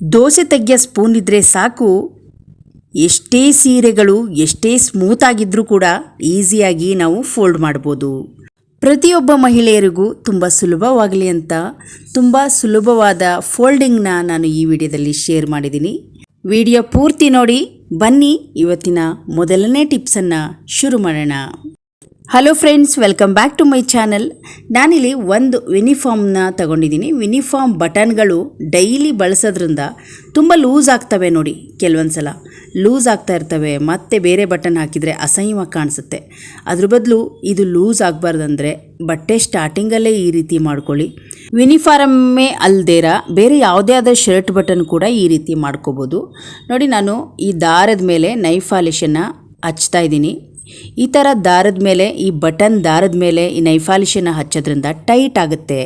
Dosa ತೆಗೆಯ spoon ಇದ್ದರೆ ಸಾಕು. ಎಷ್ಟೇ ಸೀರೆಗಳು, ಎಷ್ಟೇ ಸ್ಮೂತ್ ಆಗಿದ್ರೂ ಕೂಡ ಈಸಿಯಾಗಿ ನಾವು ಫೋಲ್ಡ್ ಮಾಡ್ಬೋದು. ಪ್ರತಿಯೊಬ್ಬ ಮಹಿಳೆಯರಿಗೂ ತುಂಬ ಸುಲಭವಾಗಲಿ ಅಂತ, ತುಂಬ ಸುಲಭವಾದ ಫೋಲ್ಡಿಂಗ್ನ ನಾನು ಈ ವಿಡಿಯೋದಲ್ಲಿ ಶೇರ್ ಮಾಡಿದ್ದೀನಿ. ವಿಡಿಯೋ ಪೂರ್ತಿ ನೋಡಿ, ಬನ್ನಿ ಇವತ್ತಿನ ಮೊದಲನೇ ಟಿಪ್ಸನ್ನು ಶುರು ಮಾಡೋಣ. Hello friends welcome back to my channel ನಾನಿಲ್ಲಿ ಒಂದು ಯೂನಿಫಾರ್ಮ್ನ ತಗೊಂಡಿದ್ದೀನಿ. ಯೂನಿಫಾರ್ಮ್ ಬಟನ್ಗಳು ಡೈಲಿ ಬಳಸೋದ್ರಿಂದ ತುಂಬ ಲೂಸ್ ಆಗ್ತವೆ ನೋಡಿ ಕೆಲವೊಂದು ಸಲ ಲೂಸ್ ಆಗ್ತಾ ಇರ್ತವೆ, ಮತ್ತೆ ಬೇರೆ ಬಟನ್ ಹಾಕಿದರೆ ಅಸಹ್ಯವಾಗಿ ಕಾಣಿಸುತ್ತೆ. ಅದ್ರ ಬದಲು ಇದು ಲೂಸ್ ಆಗಬಾರ್ದಂದ್ರೆ ಬಟ್ಟೆ ಸ್ಟಾರ್ಟಿಂಗಲ್ಲೇ ಈ ರೀತಿ ಮಾಡ್ಕೊಳ್ಳಿ. ಯೂನಿಫಾರ್ಮೇ ಅಲ್ದೇರ ಬೇರೆ ಯಾವುದೇ ಆದ ಶರ್ಟ್ ಬಟನ್ ಕೂಡ ಈ ರೀತಿ ಮಾಡ್ಕೋಬೋದು. ನೋಡಿ ನಾನು ಈ ದಾರದ ಮೇಲೆ ನೈಫ್ ಹಚ್ತಾ ಇದ್ದೀನಿ. ಈ ಥರ ದಾರದ ಮೇಲೆ, ಈ ಬಟನ್ ದಾರದ ಮೇಲೆ ಈ ನೈಫಾಲಿಷನ್ನು ಹಚ್ಚೋದ್ರಿಂದ ಟೈಟ್ ಆಗುತ್ತೆ.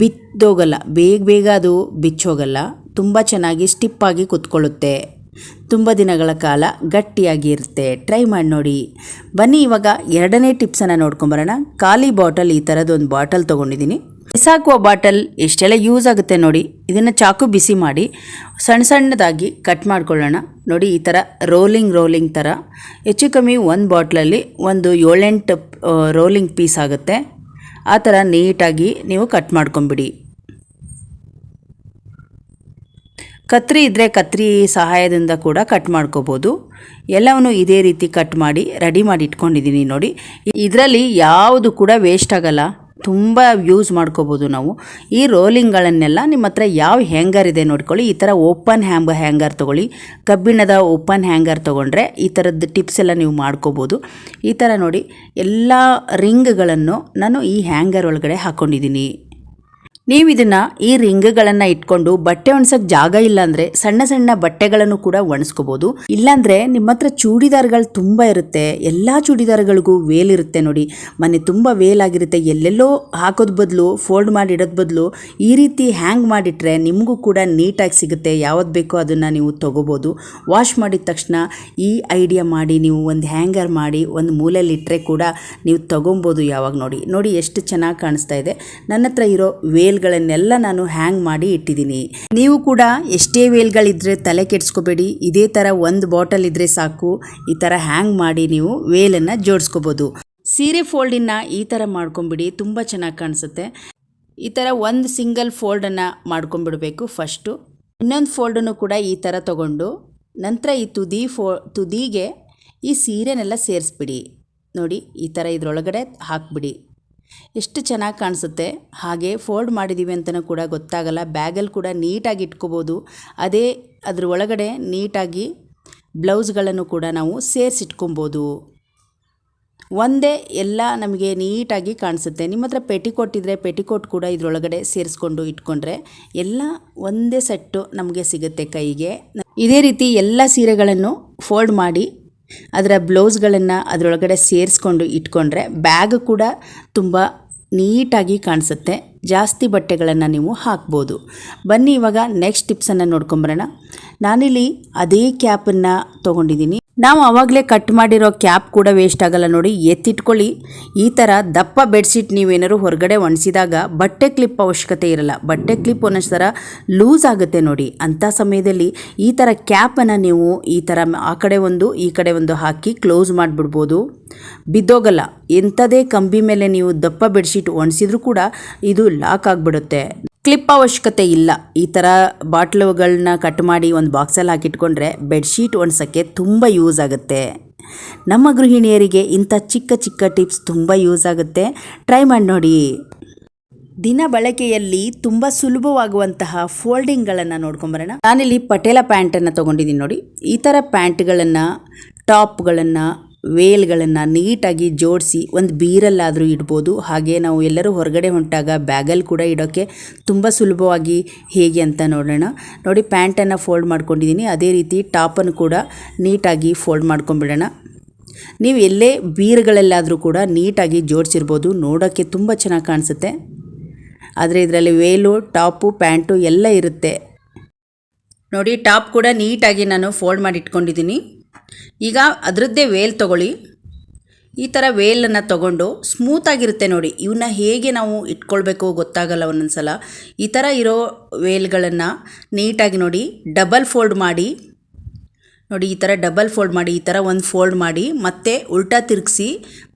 ಬಿತ್ತೋಗಲ್ಲ ಬೇಗ ಬೇಗ ಅದು ಬಿಚ್ಚೋಗಲ್ಲ, ತುಂಬ ಚೆನ್ನಾಗಿ ಸ್ಟಿಪ್ಪಾಗಿ ಕುತ್ಕೊಳ್ಳುತ್ತೆ. ತುಂಬ ದಿನಗಳ ಕಾಲ ಗಟ್ಟಿಯಾಗಿ ಇರುತ್ತೆ. ಟ್ರೈ ಮಾಡಿ ನೋಡಿ. ಬನ್ನಿ ಇವಾಗ ಎರಡನೇ ಟಿಪ್ಸನ್ನು ನೋಡ್ಕೊಂಬರೋಣ ಖಾಲಿ ಬಾಟಲ್ ಈ ಥರದೊಂದು ಬಾಟಲ್ ತೊಗೊಂಡಿದ್ದೀನಿ. ಬಿಸಾಕುವ ಬಾಟಲ್ ಎಷ್ಟೆಲ್ಲ ಯೂಸ್ ಆಗುತ್ತೆ ನೋಡಿ. ಇದನ್ನು ಚಾಕು ಬಿಸಿ ಮಾಡಿ ಸಣ್ಣ ಸಣ್ಣದಾಗಿ ಕಟ್ ಮಾಡ್ಕೊಳ್ಳೋಣ. ನೋಡಿ, ಈ ಥರ ರೋಲಿಂಗ್ ರೋಲಿಂಗ್ ಥರ ಹೆಚ್ಚು ಕಮ್ಮಿ ಒಂದು ಬಾಟ್ಲಲ್ಲಿ ಒಂದು ಏಳೆಂಟು ರೋಲಿಂಗ್ ಪೀಸ್ ಆಗುತ್ತೆ. ಆ ಥರ ನೀಟಾಗಿ ನೀವು ಕಟ್ ಮಾಡ್ಕೊಂಬಿಡಿ. ಕತ್ರಿ ಇದ್ದರೆ ಕತ್ರಿ ಸಹಾಯದಿಂದ ಕೂಡ ಕಟ್ ಮಾಡ್ಕೋಬೋದು. ಎಲ್ಲವನ್ನು ಇದೇ ರೀತಿ ಕಟ್ ಮಾಡಿ, ರೆಡಿ ಮಾಡಿ ಇಟ್ಕೊಂಡಿದ್ದೀನಿ ನೋಡಿ. ಇದರಲ್ಲಿ ಯಾವುದು ಕೂಡ ವೇಸ್ಟ್ ಆಗಲ್ಲ. ತುಂಬ ಯೂಸ್ ಮಾಡ್ಕೋಬೋದು ನಾವು. ಈ ರೋಲಿಂಗ್ಗಳನ್ನೆಲ್ಲ ನಿಮ್ಮ ಹತ್ರ ಯಾವ ಹ್ಯಾಂಗರ್ ಇದೆ ನೋಡ್ಕೊಳ್ಳಿ. ಈ ಥರ ಓಪನ್ ಹ್ಯಾಂಬ ಹ್ಯಾಂಗರ್ ತೊಗೊಳ್ಳಿ. ಕಬ್ಬಿಣದ ಓಪನ್ ಹ್ಯಾಂಗರ್ ತೊಗೊಂಡ್ರೆ ಈ ಥರದ್ದು ಟಿಪ್ಸ್ ಎಲ್ಲ ನೀವು ಮಾಡ್ಕೋಬೋದು. ಈ ಥರ ನೋಡಿ ಎಲ್ಲ ರಿಂಗ್ಗಳನ್ನು ನಾನು ಈ ಹ್ಯಾಂಗರ್ ಒಳಗಡೆ ಹಾಕ್ಕೊಂಡಿದ್ದೀನಿ ನೀವು ಇದನ್ನು ಈ ರಿಂಗ್ಗಳನ್ನು ಇಟ್ಕೊಂಡು ಬಟ್ಟೆ ಒಣಸಕ್ಕೆ ಜಾಗ ಇಲ್ಲಾಂದರೆ ಸಣ್ಣ ಸಣ್ಣ ಬಟ್ಟೆಗಳನ್ನು ಕೂಡ ಒಣಸ್ಕೋಬೋದು. ಇಲ್ಲಾಂದರೆ ನಿಮ್ಮ ಹತ್ರ ಚೂಡಿದಾರ್ಗಳು ತುಂಬ ಇರುತ್ತೆ. ಎಲ್ಲ ಚೂಡಿದಾರ್ಗಳಿಗೂ ವೇಲ್ ಇರುತ್ತೆ ನೋಡಿ. ಮನೆ ತುಂಬ ವೇಲ್ ಆಗಿರುತ್ತೆ. ಎಲ್ಲೆಲ್ಲೋ ಹಾಕೋದ್ ಬದಲು, ಫೋಲ್ಡ್ ಮಾಡಿ ಇಡೋದ್ ಬದಲು ಈ ರೀತಿ ಹ್ಯಾಂಗ್ ಮಾಡಿಟ್ರೆ ನಿಮಗೂ ಕೂಡ ನೀಟಾಗಿ ಸಿಗುತ್ತೆ. ಯಾವ್ದು ಬೇಕೋ ಅದನ್ನು ನೀವು ತೊಗೋಬೋದು. ವಾಶ್ ಮಾಡಿದ ತಕ್ಷಣ ಈ ಐಡಿಯಾ ಮಾಡಿ, ನೀವು ಒಂದು ಹ್ಯಾಂಗರ್ ಮಾಡಿ, ಒಂದು ಮೂಲೆಯಲ್ಲಿ ಇಟ್ಟರೆ ಕೂಡ ನೀವು ತೊಗೊಬೋದು ಯಾವಾಗ ನೋಡಿ. ನೋಡಿ ಎಷ್ಟು ಚೆನ್ನಾಗಿ ಕಾಣಿಸ್ತಾ ಇದೆ. ನನ್ನ ಹತ್ರ ಇರೋ ವೇಲ್ಗಳನ್ನೆಲ್ಲ ನಾನು ಹ್ಯಾಂಗ್ ಮಾಡಿ ಇಟ್ಟಿದ್ದೀನಿ. ನೀವು ಕೂಡ ಎಷ್ಟೇ ವೇಲ್ಗಳಿದ್ರೆ ತಲೆ ಕೆಡಿಸ್ಕೋಬೇಡಿ, ಇದೇ ಥರ ಒಂದು ಬಾಟಲ್ ಇದ್ರೆ ಸಾಕು, ಈ ಥರ ಹ್ಯಾಂಗ್ ಮಾಡಿ ನೀವು ವೇಲನ್ನು ಜೋಡಿಸ್ಕೋಬೋದು. ಸೀರೆ ಫೋಲ್ಡಿನ ಈ ಥರ ಮಾಡ್ಕೊಂಬಿಡಿ, ತುಂಬ ಚೆನ್ನಾಗಿ ಕಾಣಿಸುತ್ತೆ. ಈ ಥರ ಒಂದು ಸಿಂಗಲ್ ಫೋಲ್ಡನ್ನು ಮಾಡ್ಕೊಂಡ್ಬಿಡ್ಬೇಕು ಫಸ್ಟು. ಇನ್ನೊಂದು ಫೋಲ್ಡನ್ನು ಕೂಡ ಈ ಥರ ತಗೊಂಡು, ನಂತರ ಈ ತುದಿ ಫೋ, ತುದಿಗೆ ಈ ಸೀರೆನೆಲ್ಲ ಸೇರಿಸ್ಬಿಡಿ. ನೋಡಿ, ಈ ಥರ ಇದರೊಳಗಡೆ ಹಾಕ್ಬಿಡಿ. ಎಷ್ಟು ಚೆನ್ನಾಗಿ ಕಾಣಿಸುತ್ತೆ? ಹಾಗೆ ಫೋಲ್ಡ್ ಮಾಡಿದ್ದೀವಿ ಅಂತಲೂ ಕೂಡ ಗೊತ್ತಾಗಲ್ಲ. ಬ್ಯಾಗಲ್ಲಿ ಕೂಡ ನೀಟಾಗಿ ಇಟ್ಕೋಬೋದು. ಅದೇ ಅದ್ರ ಒಳಗಡೆ ನೀಟಾಗಿ ಬ್ಲೌಸ್ಗಳನ್ನು ಕೂಡ ನಾವು ಸೇರಿಸಿಟ್ಕೊಬೋದು. ಒಂದೇ ಎಲ್ಲ ನಮಗೆ ನೀಟಾಗಿ ಕಾಣಿಸುತ್ತೆ. ನಿಮ್ಮ ಹತ್ರ ಪೆಟಿಕೋಟ್ ಇದ್ದರೆ ಪೆಟಿಕೋಟ್ ಕೂಡ ಇದರೊಳಗಡೆ ಸೇರಿಸ್ಕೊಂಡು ಇಟ್ಕೊಂಡ್ರೆ ಎಲ್ಲ ಒಂದೇ ಸೆಟ್ಟು ನಮಗೆ ಸಿಗುತ್ತೆ ಕೈಗೆ. ಇದೇ ರೀತಿ ಎಲ್ಲ ಸೀರೆಗಳನ್ನು ಫೋಲ್ಡ್ ಮಾಡಿ ಅದರ ಬ್ಲೌಸ್ಗಳನ್ನು ಅದರೊಳಗಡೆ ಸೇರಿಸ್ಕೊಂಡು ಇಟ್ಕೊಂಡ್ರೆ ಬ್ಯಾಗ್ ಕೂಡ ತುಂಬ ನೀಟಾಗಿ ಕಾಣಿಸುತ್ತೆ. ಜಾಸ್ತಿ ಬಟ್ಟೆಗಳನ್ನು ನೀವು ಹಾಕ್ಬೋದು. ಬನ್ನಿ ಇವಾಗ ನೆಕ್ಸ್ಟ್ ಟಿಪ್ಸನ್ನು ನೋಡ್ಕೊಂಬರೋಣ ನಾನಿಲ್ಲಿ ಅದೇ ಕ್ಯಾಪನ್ನು ತೊಗೊಂಡಿದ್ದೀನಿ. ನಾವು ಆವಾಗಲೇ ಕಟ್ ಮಾಡಿರೋ ಕ್ಯಾಪ್ ಕೂಡ ವೇಸ್ಟ್ ಆಗಲ್ಲ ನೋಡಿ, ಎತ್ತಿಟ್ಕೊಳ್ಳಿ. ಈ ಥರ ದಪ್ಪ ಬೆಡ್ಶೀಟ್ ನೀವೇನಾದ್ರು ಹೊರಗಡೆ ಒಣಸಿದಾಗ ಬಟ್ಟೆ ಕ್ಲಿಪ್ ಅವಶ್ಯಕತೆ ಇರಲ್ಲ. ಬಟ್ಟೆ ಕ್ಲಿಪ್ ಒಂದಷ್ಟು ಥರ ಲೂಸ್ ಆಗುತ್ತೆ ನೋಡಿ. ಅಂಥ ಸಮಯದಲ್ಲಿ ಈ ಥರ ಕ್ಯಾಪನ್ನು ನೀವು ಈ ಥರ ಆ ಕಡೆ ಒಂದು, ಈ ಕಡೆ ಒಂದು ಹಾಕಿ ಕ್ಲೋಸ್ ಮಾಡಿಬಿಡ್ಬೋದು. ಬಿದ್ದೋಗಲ್ಲ. ಎಂಥದೇ ಕಂಬಿ ಮೇಲೆ ನೀವು ದಪ್ಪ ಬೆಡ್ಶೀಟ್ ಒಣಸಿದ್ರೂ ಕೂಡ ಇದು ಲಾಕ್ ಆಗಿಬಿಡುತ್ತೆ. ಕ್ಲಿಪ್ ಅವಶ್ಯಕತೆ ಇಲ್ಲ. ಈ ಥರ ಬಾಟ್ಲುಗಳನ್ನ ಕಟ್ ಮಾಡಿ ಒಂದು ಬಾಕ್ಸಲ್ಲಿ ಹಾಕಿಟ್ಕೊಂಡ್ರೆ ಬೆಡ್ಶೀಟ್ ಒಣಸೋಕ್ಕೆ ತುಂಬ ಯೂಸ್ ಆಗುತ್ತೆ. ನಮ್ಮ ಗೃಹಿಣಿಯರಿಗೆ ಇಂಥ ಚಿಕ್ಕ ಚಿಕ್ಕ ಟಿಪ್ಸ್ ತುಂಬ ಯೂಸ್ ಆಗುತ್ತೆ. ಟ್ರೈ ಮಾಡಿ ನೋಡಿ. ದಿನ ಬಳಕೆಯಲ್ಲಿ ತುಂಬ ಸುಲಭವಾಗುವಂತಹ ಫೋಲ್ಡಿಂಗ್ಗಳನ್ನು ನೋಡ್ಕೊಂಬರೋಣ. ನಾನಿಲ್ಲಿ ಪಟೇಲ ಪ್ಯಾಂಟನ್ನು ತೊಗೊಂಡಿದ್ದೀನಿ ನೋಡಿ. ಈ ಥರ ಪ್ಯಾಂಟ್ಗಳನ್ನು, ಟಾಪ್ಗಳನ್ನು ವೇಲ್ಗಳನ್ನು ನೀಟಾಗಿ ಜೋಡಿಸಿ ಒಂದು ಬೀರಲ್ಲಾದರೂ ಇಡ್ಬೋದು. ಹಾಗೆ ನಾವು ಎಲ್ಲರೂ ಹೊರಗಡೆ ಹೊಂಟಾಗ ಬ್ಯಾಗಲ್ಲಿ ಕೂಡ ಇಡೋಕ್ಕೆ ತುಂಬ ಸುಲಭವಾಗಿ ಹೇಗೆ ಅಂತ ನೋಡೋಣ. ನೋಡಿ, ಪ್ಯಾಂಟನ್ನು ಫೋಲ್ಡ್ ಮಾಡ್ಕೊಂಡಿದ್ದೀನಿ. ಅದೇ ರೀತಿ ಟಾಪನ್ನು ಕೂಡ ನೀಟಾಗಿ ಫೋಲ್ಡ್ ಮಾಡ್ಕೊಂಬಿಡೋಣ ನೀವು ಎಲ್ಲೇ ಬೀರ್ಗಳಲ್ಲಾದರೂ ಕೂಡ ನೀಟಾಗಿ ಜೋಡಿಸಿರ್ಬೋದು. ನೋಡೋಕ್ಕೆ ತುಂಬ ಚೆನ್ನಾಗಿ ಕಾಣಿಸುತ್ತೆ. ಆದರೆ ಇದರಲ್ಲಿ ವೇಲು ಟಾಪು, ಪ್ಯಾಂಟು ಎಲ್ಲ ಇರುತ್ತೆ. ನೋಡಿ, ಟಾಪ್ ಕೂಡ ನೀಟಾಗಿ ನಾನು ಫೋಲ್ಡ್ ಮಾಡಿ ಇಟ್ಕೊಂಡಿದ್ದೀನಿ ಈಗ ಅದರದ್ದೇ ವೇಲ್ ತೊಗೊಳ್ಳಿ. ಈ ಥರ ವೇಲನ್ನು ತೊಗೊಂಡು ಸ್ಮೂತಾಗಿರುತ್ತೆ ನೋಡಿ. ಇವನ್ನ ಹೇಗೆ ನಾವು ಇಟ್ಕೊಳ್ಬೇಕು ಗೊತ್ತಾಗಲ್ಲ ಒಂದೊಂದು ಸಲ ಈ ಥರ ಇರೋ ವೇಲ್ಗಳನ್ನು ನೀಟಾಗಿ ನೋಡಿ ಡಬಲ್ ಫೋಲ್ಡ್ ಮಾಡಿ. ನೋಡಿ, ಈ ಥರ ಡಬಲ್ ಫೋಲ್ಡ್ ಮಾಡಿ, ಈ ಥರ ಒಂದು ಫೋಲ್ಡ್ ಮಾಡಿ, ಮತ್ತೆ ಉಲ್ಟಾ ತಿರುಗಿಸಿ,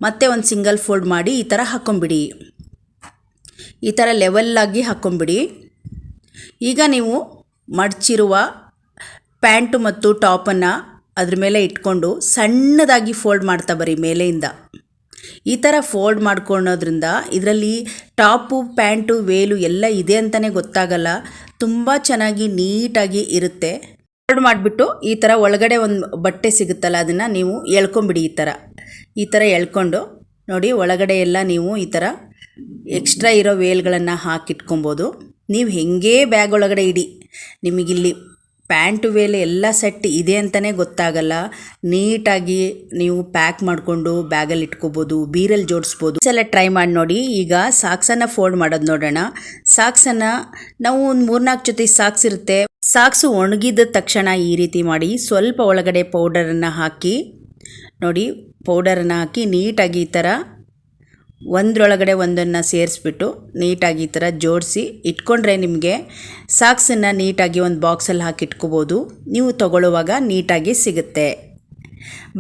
ಮತ್ತೆ ಒಂದು ಸಿಂಗಲ್ ಫೋಲ್ಡ್ ಮಾಡಿ ಈ ಥರ ಹಾಕ್ಕೊಂಬಿಡಿ ಈ ಥರ ಲೆವೆಲ್ಲಾಗಿ ಹಾಕ್ಕೊಂಬಿಡಿ ಈಗ ನೀವು ಮಡಚಿರುವ ಪ್ಯಾಂಟು ಮತ್ತು ಟಾಪನ್ನು ಅದ್ರ ಮೇಲೆ ಇಟ್ಕೊಂಡು ಸಣ್ಣದಾಗಿ ಫೋಲ್ಡ್ ಮಾಡ್ತಾ ಬರಿ ಮೇಲೆಯಿಂದ. ಈ ಥರ ಫೋಲ್ಡ್ ಮಾಡ್ಕೊಳೋದ್ರಿಂದ ಇದರಲ್ಲಿ ಟಾಪು, ಪ್ಯಾಂಟು, ವೇಲು ಎಲ್ಲ ಇದೆ ಅಂತಲೇ ಗೊತ್ತಾಗಲ್ಲ. ತುಂಬ ಚೆನ್ನಾಗಿ ನೀಟಾಗಿ ಇರುತ್ತೆ. ಫೋಲ್ಡ್ ಮಾಡಿಬಿಟ್ಟು ಈ ಥರ ಒಳಗಡೆ ಒಂದು ಬಟ್ಟೆ ಸಿಗುತ್ತಲ್ಲ, ಅದನ್ನು ನೀವು ಎಳ್ಕೊಂಬಿಡಿ ಈ ಥರ ಈ ಥರ ಎಳ್ಕೊಂಡು ನೋಡಿ ಒಳಗಡೆ ಎಲ್ಲ ನೀವು ಈ ಥರ ಎಕ್ಸ್ಟ್ರಾ ಇರೋ ವೇಲ್ಗಳನ್ನು ಹಾಕಿಟ್ಕೊಬೋದು. ನೀವು ಹೆಂಗೇ ಬ್ಯಾಗ್ ಒಳಗಡೆ ಇಡಿ. ನಿಮಗಿಲ್ಲಿ ಪ್ಯಾಂಟು ವೇಲೆ ಎಲ್ಲ ಸೆಟ್ ಇದೆ ಅಂತಲೇ ಗೊತ್ತಾಗಲ್ಲ. ನೀಟಾಗಿ ನೀವು ಪ್ಯಾಕ್ ಮಾಡಿಕೊಂಡು ಬ್ಯಾಗಲ್ಲಿ ಇಟ್ಕೋಬೋದು ಬೀರಲ್ಲಿ ಜೋಡಿಸ್ಬೋದು. ಸಲ ಟ್ರೈ ಮಾಡಿ ನೋಡಿ. ಈಗ ಸಾಕ್ಸನ್ನು ಫೋಲ್ಡ್ ಮಾಡೋದು ನೋಡೋಣ. ಸಾಕ್ಸನ್ನು ನಾವು ಒಂದು ಮೂರ್ನಾಲ್ಕು ಜೊತೆ ಸಾಕ್ಸ್ ಇರುತ್ತೆ. ಸಾಕ್ಸು ಒಣಗಿದ ತಕ್ಷಣ ಈ ರೀತಿ ಮಾಡಿ ಸ್ವಲ್ಪ ಒಳಗಡೆ ಪೌಡರನ್ನು ಹಾಕಿ ನೋಡಿ ಪೌಡರನ್ನು ಹಾಕಿ ನೀಟಾಗಿ ಈ ಥರ ಒಂದರೊಳಗಡೆ ಒಂದನ್ನು ಸೇರಿಸ್ಬಿಟ್ಟು ನೀಟಾಗಿ ಈ ಥರ ಜೋಡಿಸಿ ಇಟ್ಕೊಂಡ್ರೆ ನಿಮಗೆ ಸಾಕ್ಸನ್ನು ನೀಟಾಗಿ ಒಂದು ಬಾಕ್ಸಲ್ಲಿ ಹಾಕಿ ಇಟ್ಕೋಬೋದು. ನೀವು ತಗೊಳ್ಳುವಾಗ ನೀಟಾಗಿ ಸಿಗುತ್ತೆ.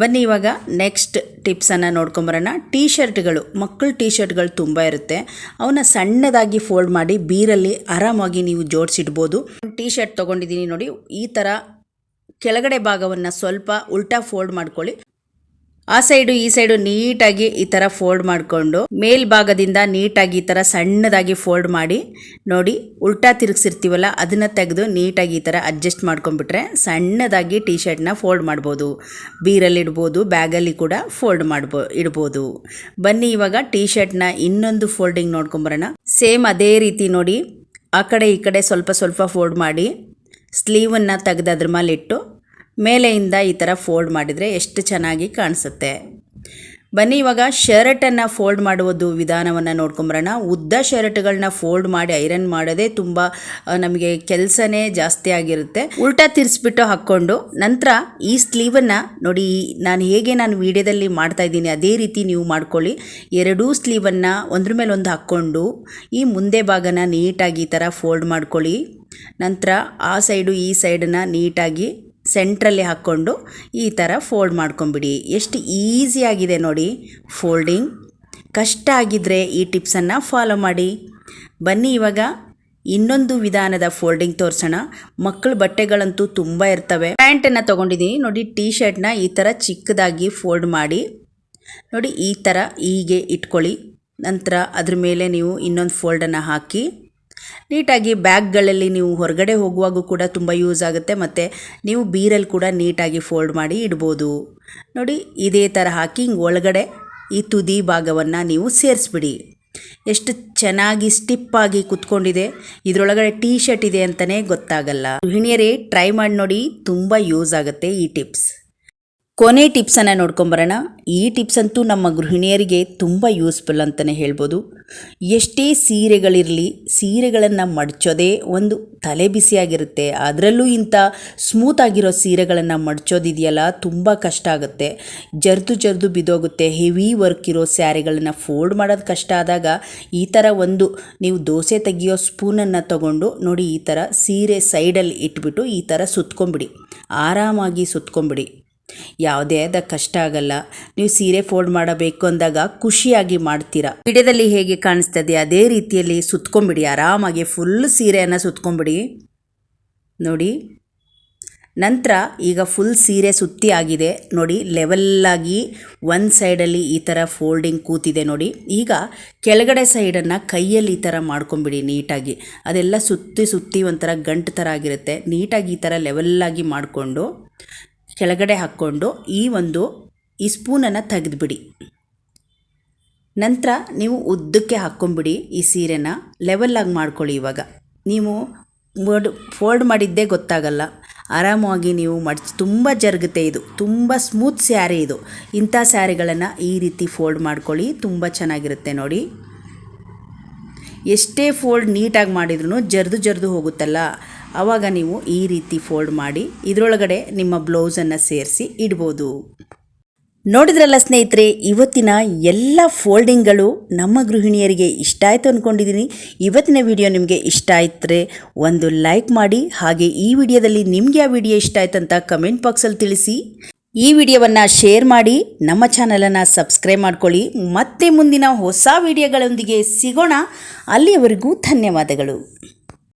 ಬನ್ನಿ ಇವಾಗ ನೆಕ್ಸ್ಟ್ ಟಿಪ್ಸನ್ನು ನೋಡ್ಕೊಂಬರೋಣ. ಟೀ ಶರ್ಟ್ಗಳು ಮಕ್ಕಳ ಟೀ ಶರ್ಟ್ಗಳು ತುಂಬ ಇರುತ್ತೆ. ಅವನ್ನ ಸಣ್ಣದಾಗಿ ಫೋಲ್ಡ್ ಮಾಡಿ ಬೀರಲ್ಲಿ ಆರಾಮಾಗಿ ನೀವು ಜೋಡಿಸಿಡ್ಬೋದು. ಟೀ ಶರ್ಟ್ ತೊಗೊಂಡಿದ್ದೀನಿ ನೋಡಿ, ಈ ಥರ ಕೆಳಗಡೆ ಭಾಗವನ್ನು ಸ್ವಲ್ಪ ಉಲ್ಟಾ ಫೋಲ್ಡ್ ಮಾಡ್ಕೊಳ್ಳಿ. ಆ ಸೈಡು ಈ ಸೈಡು ನೀಟಾಗಿ ಈ ಥರ ಫೋಲ್ಡ್ ಮಾಡಿಕೊಂಡು ಮೇಲ್ಭಾಗದಿಂದ ನೀಟಾಗಿ ಈ ಥರ ಸಣ್ಣದಾಗಿ ಫೋಲ್ಡ್ ಮಾಡಿ ನೋಡಿ ಉಲ್ಟಾ ತಿರುಗಿಸಿರ್ತೀವಲ್ಲ ಅದನ್ನು ತೆಗೆದು ನೀಟಾಗಿ ಈ ಥರ ಅಡ್ಜಸ್ಟ್ ಮಾಡ್ಕೊಂಡ್ಬಿಟ್ರೆ ಸಣ್ಣದಾಗಿ ಟೀ ಶರ್ಟ್ನ ಫೋಲ್ಡ್ ಮಾಡ್ಬೋದು. ಬೀರಲ್ಲಿ ಇಡ್ಬೋದು ಬ್ಯಾಗಲ್ಲಿ ಕೂಡ ಫೋಲ್ಡ್ ಮಾಡ್ಬೋ, ಇಡ್ಬೋದು. ಬನ್ನಿ ಇವಾಗ ಟೀ ಶರ್ಟ್ನ ಇನ್ನೊಂದು ಫೋಲ್ಡಿಂಗ್ ನೋಡ್ಕೊಂಬರೋಣ. ಸೇಮ್ ಅದೇ ರೀತಿ ನೋಡಿ ಆ ಕಡೆ ಈ ಕಡೆ ಸ್ವಲ್ಪ ಸ್ವಲ್ಪ ಫೋಲ್ಡ್ ಮಾಡಿ ಸ್ಲೀವನ್ನು ತೆಗೆದು ಅದ್ರ ಮೇಲೆ ಇಟ್ಟು ಮೇಲೆಯಿಂದ ಈ ಥರ ಫೋಲ್ಡ್ ಮಾಡಿದರೆ ಎಷ್ಟು ಚೆನ್ನಾಗಿ ಕಾಣಿಸುತ್ತೆ. ಬನ್ನಿ, ಇವಾಗ ಶರ್ಟನ್ನು ಫೋಲ್ಡ್ ಮಾಡುವುದು ವಿಧಾನವನ್ನು ನೋಡ್ಕೊಂಬರೋಣ. ಉದ್ದ ಶರ್ಟ್ಗಳನ್ನ ಫೋಲ್ಡ್ ಮಾಡಿ ಐರನ್ ಮಾಡೋದೇ ತುಂಬ ನಮಗೆ ಕೆಲಸನೇ ಜಾಸ್ತಿ ಆಗಿರುತ್ತೆ. ಉಲ್ಟಾ ತಿರ್ಸ್ಬಿಟ್ಟು ಹಾಕ್ಕೊಂಡು ನಂತರ ಈ ಸ್ಲೀವನ್ನು ನೋಡಿ, ನಾನು ಹೇಗೆ ನಾನು ವಿಡಿಯೋದಲ್ಲಿ ಮಾಡ್ತಾ ಇದ್ದೀನಿ, ಅದೇ ರೀತಿ ನೀವು ಮಾಡ್ಕೊಳ್ಳಿ. ಎರಡೂ ಸ್ಲೀವನ್ನು ಒಂದ್ರ ಮೇಲೆ ಒಂದು ಹಾಕ್ಕೊಂಡು ಈ ಮುಂದೆ ಭಾಗನ ನೀಟಾಗಿ ಈ ಥರ ಫೋಲ್ಡ್ ಮಾಡ್ಕೊಳ್ಳಿ. ನಂತರ ಆ ಸೈಡು ಈ ಸೈಡನ್ನು ನೀಟಾಗಿ ಸೆಂಟ್ರಲ್ಲಿ ಹಾಕ್ಕೊಂಡು ಈ ಥರ ಫೋಲ್ಡ್ ಮಾಡ್ಕೊಂಬಿಡಿ. ಎಷ್ಟು ಈಸಿಯಾಗಿದೆ ನೋಡಿ. ಫೋಲ್ಡಿಂಗ್ ಕಷ್ಟ ಆಗಿದ್ದರೆ ಈ ಟಿಪ್ಸನ್ನು ಫಾಲೋ ಮಾಡಿ. ಬನ್ನಿ ಇವಾಗ ಇನ್ನೊಂದು ವಿಧಾನದ ಫೋಲ್ಡಿಂಗ್ ತೋರಿಸೋಣ. ಮಕ್ಕಳ ಬಟ್ಟೆಗಳಂತೂ ತುಂಬ ಇರ್ತವೆ. ಪ್ಯಾಂಟನ್ನು ತೊಗೊಂಡಿದ್ದೀನಿ ನೋಡಿ ಟೀ ಶರ್ಟ್ನ ಈ ಥರ ಚಿಕ್ಕದಾಗಿ ಫೋಲ್ಡ್ ಮಾಡಿ. ನೋಡಿ, ಈ ಥರ ಹೀಗೆ ಇಟ್ಕೊಳ್ಳಿ. ನಂತರ ಅದ್ರ ಮೇಲೆ ನೀವು ಇನ್ನೊಂದು ಫೋಲ್ಡನ್ನು ಹಾಕಿ. ನೀಟಾಗಿ ಬ್ಯಾಗ್ಗಳಲ್ಲಿ ನೀವು ಹೊರಗಡೆ ಹೋಗುವಾಗೂ ಕೂಡ ತುಂಬ ಯೂಸ್ ಆಗುತ್ತೆ. ಮತ್ತು ನೀವು ಬೀರಲ್ಲಿ ಕೂಡ ನೀಟಾಗಿ ಫೋಲ್ಡ್ ಮಾಡಿ ಇಡ್ಬೋದು. ನೋಡಿ, ಇದೇ ಥರ ಹಾಕಿ ಒಳಗಡೆ ಈ ತುದಿ ಭಾಗವನ್ನು ನೀವು ಸೇರಿಸ್ಬಿಡಿ. ಎಷ್ಟು ಚೆನ್ನಾಗಿ ಸ್ಟಿಪ್ಪಾಗಿ ಕುತ್ಕೊಂಡಿದೆ. ಇದರೊಳಗಡೆ ಟೀ ಶರ್ಟ್ ಇದೆ ಅಂತಲೇ ಗೊತ್ತಾಗಲ್ಲ. ಗೃಹಿಣಿಯರೇ ಟ್ರೈ ಮಾಡಿ ನೋಡಿ, ತುಂಬ ಯೂಸ್ ಆಗುತ್ತೆ ಈ ಟಿಪ್ಸ್. ಕೊನೆ ಟಿಪ್ಸನ್ನು ನೋಡ್ಕೊಂಬರೋಣ. ಈ ಟಿಪ್ಸ್ ಅಂತೂ ನಮ್ಮ ಗೃಹಿಣಿಯರಿಗೆ ತುಂಬ ಯೂಸ್ಫುಲ್ ಅಂತಲೇ ಹೇಳ್ಬೋದು. ಎಷ್ಟೇ ಸೀರೆಗಳಿರಲಿ, ಸೀರೆಗಳನ್ನು ಮಡ್ಚೋದೇ ಒಂದು ತಲೆ ಬಿಸಿಯಾಗಿರುತ್ತೆ. ಅದರಲ್ಲೂ ಇಂಥ ಸ್ಮೂತ್ ಆಗಿರೋ ಸೀರೆಗಳನ್ನು ಮಡ್ಚೋದಿದೆಯಲ್ಲ, ತುಂಬ ಕಷ್ಟ ಆಗುತ್ತೆ. ಜರ್ದು ಜರ್ದು ಬಿದ್ದೋಗುತ್ತೆ ಹೆವಿ ವರ್ಕ್ ಇರೋ ಸ್ಯಾರಿಗಳನ್ನು ಫೋಲ್ಡ್ ಮಾಡೋದು ಕಷ್ಟ ಆದಾಗ ಈ ಥರ ಒಂದು ನೀವು ದೋಸೆ ತೆಗಿಯೋ ಸ್ಪೂನನ್ನು ತಗೊಂಡು ನೋಡಿ ಈ ಥರ ಸೀರೆ ಸೈಡಲ್ಲಿ ಇಟ್ಬಿಟ್ಟು ಈ ಥರ ಸುತ್ಕೊಂಬಿಡಿ. ಆರಾಮಾಗಿ ಸುತ್ಕೊಂಬಿಡಿ. ಯಾವುದೇ ಆದ ಕಷ್ಟ ಆಗಲ್ಲ. ನೀವು ಸೀರೆ ಫೋಲ್ಡ್ ಮಾಡಬೇಕು ಅಂದಾಗ ಖುಷಿಯಾಗಿ ಮಾಡ್ತೀರಾ. ವಿಡಿಯೋದಲ್ಲಿ ಹೇಗೆ ಕಾಣಿಸ್ತದೆ ಅದೇ ರೀತಿಯಲ್ಲಿ ಸುತ್ಕೊಂಬಿಡಿ. ಆರಾಮಾಗಿ ಫುಲ್ ಸೀರೆಯನ್ನು ಸುತ್ಕೊಂಬಿಡಿ. ನೋಡಿ. ನಂತರ ಈಗ ಫುಲ್ ಸೀರೆ ಸುತ್ತಿ ಆಗಿದೆ. ನೋಡಿ ಲೆವೆಲ್ಲಾಗಿ ಒಂದು ಸೈಡಲ್ಲಿ ಈ ಥರ ಫೋಲ್ಡಿಂಗ್ ಕೂತಿದೆ ನೋಡಿ. ಈಗ ಕೆಳಗಡೆ ಸೈಡನ್ನು ಕೈಯಲ್ಲಿ ಈ ಥರ ಮಾಡ್ಕೊಂಬಿಡಿ ನೀಟಾಗಿ. ಅದೆಲ್ಲ ಸುತ್ತಿ ಸುತ್ತಿ ಒಂಥರ ಗಂಟು ಥರ ಆಗಿರುತ್ತೆ. ನೀಟಾಗಿ ಈ ಥರ ಲೆವೆಲ್ಲಾಗಿ ಮಾಡಿಕೊಂಡು ಕೆಳಗಡೆ ಹಾಕ್ಕೊಂಡು ಈ ಒಂದು ಈ ಸ್ಪೂನನ್ನು ತೆಗೆದುಬಿಡಿ. ನಂತರ ನೀವು ಉದ್ದಕ್ಕೆ ಹಾಕ್ಕೊಂಬಿಡಿ ಈ ಸೀರೆನ. ಲೆವೆಲ್ಲಾಗಿ ಮಾಡ್ಕೊಳ್ಳಿ ಇವಾಗ. ನೀವು ಫೋಲ್ಡ್ ಮಾಡಿದ್ದೇ ಗೊತ್ತಾಗಲ್ಲ. ಆರಾಮಾಗಿ ನೀವು ಮಡ್ಚ್, ತುಂಬ ಜರುಗುತ್ತೆ ಇದು. ತುಂಬ ಸ್ಮೂತ್ ಸ್ಯಾರಿ ಇದು. ಇಂಥ ಸ್ಯಾರಿಗಳನ್ನು ಈ ರೀತಿ ಫೋಲ್ಡ್ ಮಾಡ್ಕೊಳ್ಳಿ. ತುಂಬ ಚೆನ್ನಾಗಿರುತ್ತೆ ನೋಡಿ. ಎಷ್ಟೇ ಫೋಲ್ಡ್ ನೀಟಾಗಿ ಮಾಡಿದ್ರೂ ಜರ್ದು ಜರ್ದು ಹೋಗುತ್ತಲ್ಲ. ಆವಾಗ ನೀವು ಈ ರೀತಿ ಫೋಲ್ಡ್ ಮಾಡಿ ಇದರೊಳಗಡೆ ನಿಮ್ಮ ಬ್ಲೌಸನ್ನು ಸೇರಿಸಿ ಇಡ್ಬೋದು. ನೋಡಿದ್ರಲ್ಲ ಸ್ನೇಹಿತರೆ, ಇವತ್ತಿನ ಎಲ್ಲ ಫೋಲ್ಡಿಂಗ್ಗಳು ನಮ್ಮ ಗೃಹಿಣಿಯರಿಗೆ ಇಷ್ಟ ಆಯಿತು ಅಂದ್ಕೊಂಡಿದ್ದೀನಿ ಇವತ್ತಿನ ವಿಡಿಯೋ ನಿಮಗೆ ಇಷ್ಟ ಆಯ್ತರೆ ಒಂದು ಲೈಕ್ ಮಾಡಿ, ಹಾಗೆ ಈ ವಿಡಿಯೋದಲ್ಲಿ ನಿಮಗೆ ಆ ವಿಡಿಯೋ ಇಷ್ಟ ಆಯ್ತು ಅಂತ ಕಮೆಂಟ್ ಬಾಕ್ಸಲ್ಲಿ ತಿಳಿಸಿ. ಈ ವಿಡಿಯೋವನ್ನು ಶೇರ್ ಮಾಡಿ, ನಮ್ಮ ಚಾನಲನ್ನು ಸಬ್ಸ್ಕ್ರೈಬ್ ಮಾಡ್ಕೊಳ್ಳಿ. ಮತ್ತೆ ಮುಂದಿನ ಹೊಸ ವಿಡಿಯೋಗಳೊಂದಿಗೆ ಸಿಗೋಣ. ಅಲ್ಲಿಯವರೆಗೂ ಧನ್ಯವಾದಗಳು.